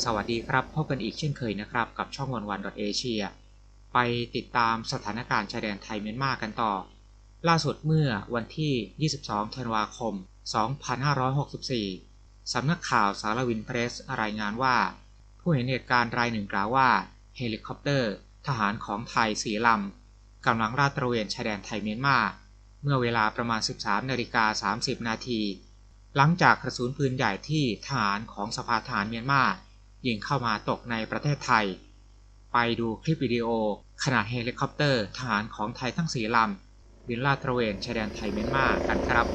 สวัสดีครับ พบกันอีกเช่นเคยนะครับ กับช่องวันวันเอเชียไปติดตามสถานการณ์ชายแดนไทยเมียนมากันต่อ ล่าสุดเมื่อวันที่ 22 ธันวาคม 2564 สำนักข่าวสารวินเพรสรายงานว่า ผู้เห็นเหตุการณ์รายหนึ่งกล่าวว่า เฮลิคอปเตอร์ ทหารของไทยสีลำกำลังลาดตระเวนชายแดนไทยเมียนมาเมื่อเวลาประมาณ 13นาฬิกา30 นาที หลังจากกระสุนปืนใหญ่ที่ทหารของสภาทหารเมียนมา ยิงเข้ามาตกในประเทศไทย ไปดูคลิปวิดีโอ ขณะเฮลิคอปเตอร์ทหารของไทยทั้งสี่ลำบินลาดตระเวนชายแดนไทยเมียนมากันครับ